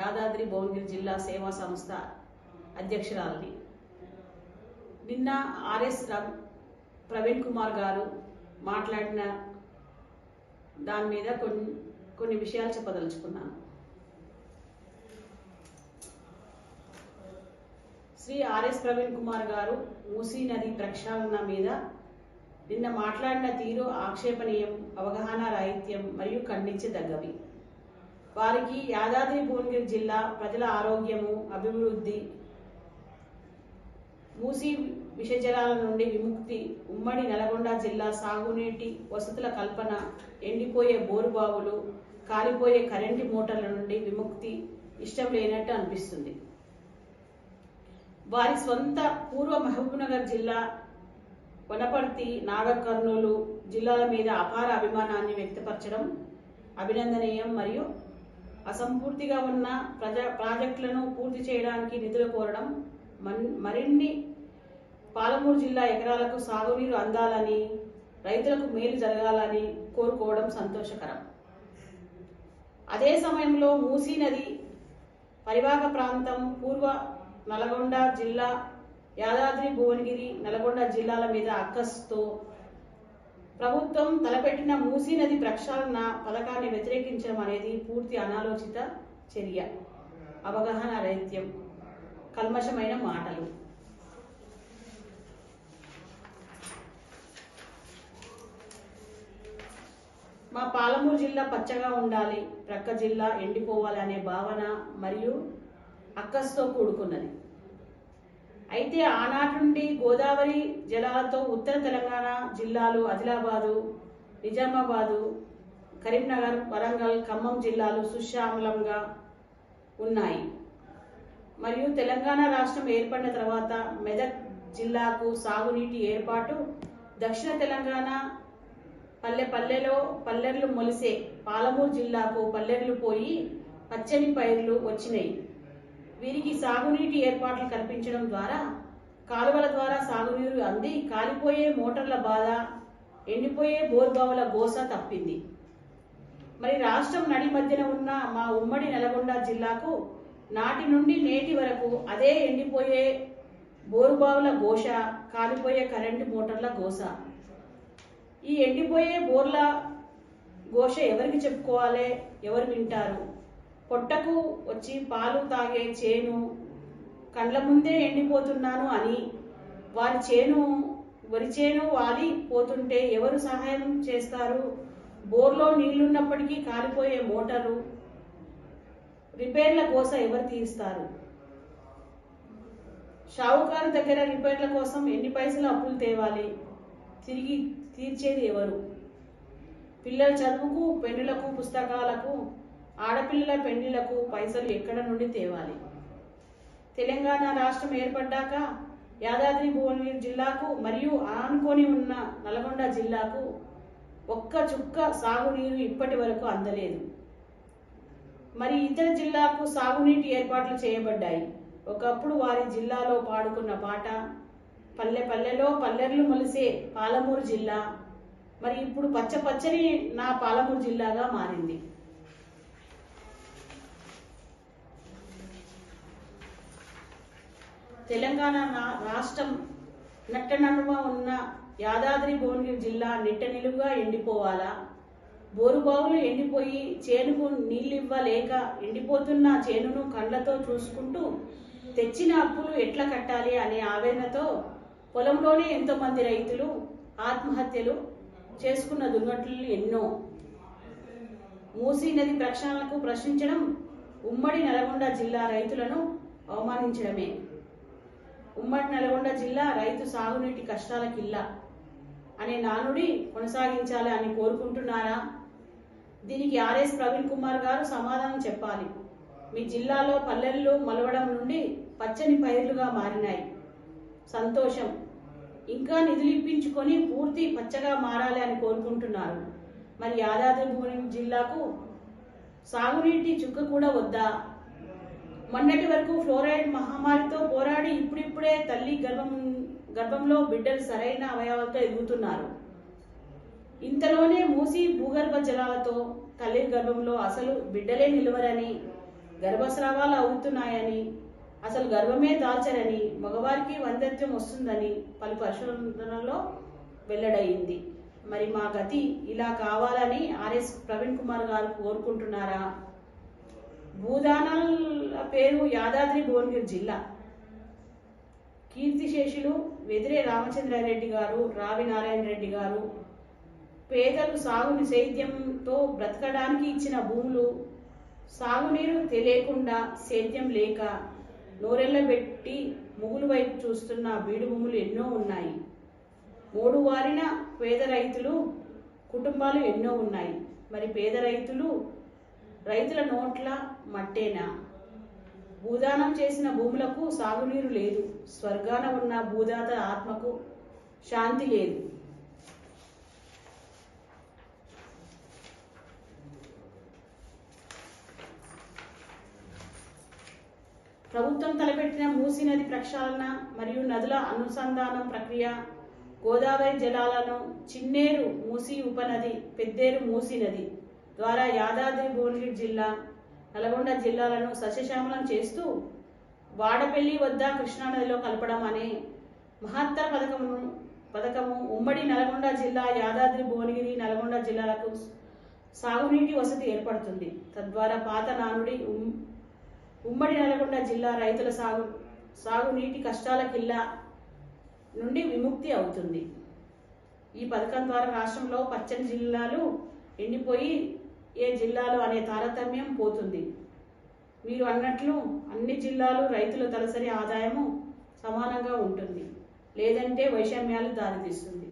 యాదాద్రి భువనగిరి జిల్లా సేవా సంస్థ అధ్యక్షురాలని నిన్న ఆర్ఎస్ ర- ప్రవీణ్ కుమార్ గారు మాట్లాడిన దాని మీద కొన్ని కొన్ని విషయాలు చెప్పదలుచుకున్నాను. శ్రీ ఆర్ఎస్ ప్రవీణ్ కుమార్ గారు మూసీ నది ప్రక్షాళన మీద నిన్న మాట్లాడిన తీరు ఆక్షేపణీయం అవగాహన రాహిత్యం మరియు ఖండించదగ్గవి. వారికి యాదాద్రి భువనగిరి జిల్లా ప్రజల ఆరోగ్యము అభివృద్ధి మూసి విషజలాల నుండి విముక్తి ఉమ్మడి నల్గొండ జిల్లా సాగునీటి వసతుల కల్పన ఎండిపోయే బోరుబావులు కాలిపోయే కరెంటు మోటార్ల నుండి విముక్తి ఇష్టం లేనట్టు అనిపిస్తుంది. వారి స్వంత పూర్వ మహబూబ్నగర్ జిల్లా వనపర్తి నాగర్ కర్నూలు జిల్లాల మీద అపార అభిమానాన్ని వ్యక్తపరచడం అభినందనీయం మరియు అసంపూర్తిగా ఉన్న ప్రజా ప్రాజెక్టులను పూర్తి చేయడానికి నిధులు కోరడం మరిన్ని పాలమూరు జిల్లా ఎకరాలకు సాగునీరు అందాలని రైతులకు మేలు జరగాలని కోరుకోవడం సంతోషకరం. అదే సమయంలో మూసీ నది పరివాహక ప్రాంతం పూర్వ నల్గొండ జిల్లా యాదాద్రి భువనగిరి నల్గొండ జిల్లాల మీద అక్కస్తో ప్రభుత్వం తలపెట్టిన మూసీ నది ప్రక్షాళన పథకాన్ని వ్యతిరేకించడం అనేది పూర్తి అనాలోచిత చర్య. అవగాహన రహిత్యం కల్మషమైన మాటలు. మా పాలమూరు జిల్లా పచ్చగా ఉండాలి ప్రక్క జిల్లా ఎండిపోవాలి అనే భావన మరియు అక్కస్తో కూడుకున్నది. అయితే ఆనాటి నుండి గోదావరి జలాలతో ఉత్తర తెలంగాణ జిల్లాలు ఆదిలాబాదు నిజామాబాదు కరీంనగర్ వరంగల్ ఖమ్మం జిల్లాలు సుశ్యామలంగా ఉన్నాయి. మరియు తెలంగాణ రాష్ట్రం ఏర్పడిన తర్వాత మెదక్ జిల్లాకు సాగునీటి ఏర్పాటు దక్షిణ తెలంగాణ పల్లె పల్లెలో పల్లెర్లు మొలిసే పాలమూరు జిల్లాకు పల్లెర్లు పోయి పచ్చని పైర్లు వచ్చినాయి. వీరికి సాగునీటి ఏర్పాట్లు కల్పించడం ద్వారా కాలువల ద్వారా సాగునీరు అంది కాలిపోయే మోటార్ల బాధ ఎండిపోయే బోర్బావుల గోస తప్పింది. మరి రాష్ట్రం నడి మధ్యన ఉన్న మా ఉమ్మడి నల్గొండ జిల్లాకు నాటి నుండి నేటి వరకు అదే ఎండిపోయే బోరుబావుల ఘోష కాలిపోయే కరెంటు మోటార్ల గోస. ఈ ఎండిపోయే బోర్ల ఘోష ఎవరికి చెప్పుకోవాలి ఎవరు వింటారు? పొట్టకు వచ్చి పాలు తాగే చేను కండ్ల ముందే ఎండిపోతున్నాను అని వారి చేను వరి చేను వాలి పోతుంటే ఎవరు సహాయం చేస్తారు? బోర్లో నీళ్ళున్నప్పటికీ కాలిపోయే మోటారు రిపేర్ల కోసం ఎవరు తీస్తారు? షావుకారు దగ్గర రిపేర్ల కోసం ఎన్ని పైసలు అప్పులు తేవాలి? తిరిగి తీర్చేది ఎవరు? పిల్లల చదువుకు పెన్నులకు పుస్తకాలకు ఆడపిల్లల పెళ్ళిళ్ళకు పైసలు ఎక్కడ నుండి తేవాలి? తెలంగాణ రాష్ట్రం ఏర్పడ్డాక యాదాద్రి భువనగిరి జిల్లాకు మరియు ఆనుకొని ఉన్న నల్గొండ జిల్లాకు ఒక్క చుక్క సాగునీరు ఇప్పటి వరకు అందలేదు. మరి ఇతర జిల్లాకు సాగునీటి ఏర్పాట్లు చేయబడ్డాయి. ఒకప్పుడు వారి జిల్లాలో పాడుకున్న పాట పల్లె పల్లెలో పల్లెర్లు మొలిసే పాలమూరు జిల్లా మరి ఇప్పుడు పచ్చ పచ్చని నా పాలమూరు జిల్లాగా మారింది. తెలంగాణ రాష్ట్రం నట్టనడుమ ఉన్న యాదాద్రి భువనగిరి జిల్లా నిట్ట నిలువుగా ఎండిపోవాలా? బోరుబావులు ఎండిపోయి చేనుకు నీళ్ళివ్వలేక ఎండిపోతున్న చేనును కండ్లతో చూసుకుంటూ తెచ్చిన అప్పులు ఎట్లా కట్టాలి అనే ఆవేదనతో పొలంలోనే ఎంతోమంది రైతులు ఆత్మహత్యలు చేసుకున్న దుర్ఘటనలు ఎన్నో. మూసీ నది ప్రక్షాళనకు ప్రశ్నించడం ఉమ్మడి నల్గొండ జిల్లా రైతులను అవమానించడమే. ఉమ్మడి నల్గొండ జిల్లా రైతు సాగునీటి కష్టాల కిల్లా అనే నానుడి కొనసాగించాలి అని కోరుకుంటున్నారా? దీనికి ఆర్ఎస్ ప్రవీణ్ కుమార్ గారు సమాధానం చెప్పాలి. మీ జిల్లాలో పల్లెల్లో మలవడం నుండి పచ్చని పైర్లుగా మారినాయి. సంతోషం. ఇంకా నిధులు ఇప్పించుకొని పూర్తి పచ్చగా మారాలి అని కోరుకుంటున్నారు. మరి యాదాద్రి భువనగిరి జిల్లాకు సాగునీటి చుక్క కూడా వద్దా? మొన్నటి వరకు ఫ్లోరైడ్ మహమ్మారితో పోరాడి ఇప్పుడిప్పుడే తల్లి గర్భం గర్భంలో బిడ్డలు సరైన అవయవాలతో ఎదుగుతున్నారు ఇంతలోనే మూసి భూగర్భ జలాలతో తల్లి గర్భంలో అసలు బిడ్డలే నిలవరని గర్భస్రావాలు అవుతున్నాయని అసలు గర్భమే దాల్చరని మగవారికి వంధ్యత్వం వస్తుందని పలు పరిశోధనలో వెల్లడయింది. మరి మా గతి ఇలా కావాలని ఆర్ఎస్ ప్రవీణ్ కుమార్ గారు కోరుకుంటున్నారా? భూదానాల పేరు యాదాద్రి భువనగిరి జిల్లా. కీర్తిశేషులు వెదిరే రామచంద్రారెడ్డి గారు రావి నారాయణ రెడ్డి గారు పేదలు సాగు సేద్యంతో బ్రతకడానికి ఇచ్చిన భూములు సాగునీరు తెలియకుండా సేద్యం లేక నోరెళ్ళబెట్టి ముగులు వైపు చూస్తున్న బీడు భూములు ఎన్నో ఉన్నాయి. మూడు వారిన పేద రైతులు కుటుంబాలు ఎన్నో ఉన్నాయి. మరి పేద రైతులు రైతుల నోట్ల మట్టేనా? భూదానం చేసిన భూములకు సాగునీరు లేదు. స్వర్గాన ఉన్న భూదాత ఆత్మకు శాంతి లేదు. ప్రభుత్వం తలపెట్టిన మూసీ నది ప్రక్షాళన మరియు నదుల అనుసంధానం ప్రక్రియ గోదావరి జలాలను చిన్నేరు మూసీ ఉపనది పెద్దేరు మూసీ నది ద్వారా యాదాద్రి భువనగిరి జిల్లా నల్గొండ జిల్లాలను సస్యశ్యామలం చేస్తూ వాడపల్లి వద్ద కృష్ణానదిలో కలపడం అనే మహత్తర పథకము పథకము ఉమ్మడి నల్గొండ జిల్లా యాదాద్రి భువనగిరి నల్గొండ జిల్లాలకు సాగునీటి వసతి ఏర్పడుతుంది. తద్వారా పాత నానుడి ఉమ్- ఉమ్మడి నల్గొండ జిల్లా రైతుల సాగు సాగునీటి కష్టాల కిల్లా నుండి విముక్తి అవుతుంది. ఈ పథకం ద్వారా రాష్ట్రంలో పచ్చని జిల్లాలు ఎండిపోయి ఏ జిల్లాలు అనే తారతమ్యం పోతుంది. మీరు అన్నట్లు అన్ని జిల్లాలు రైతుల తలసరి ఆదాయము సమానంగా ఉంటుంది. లేదంటే వైషమ్యాలు దారితీస్తుంది.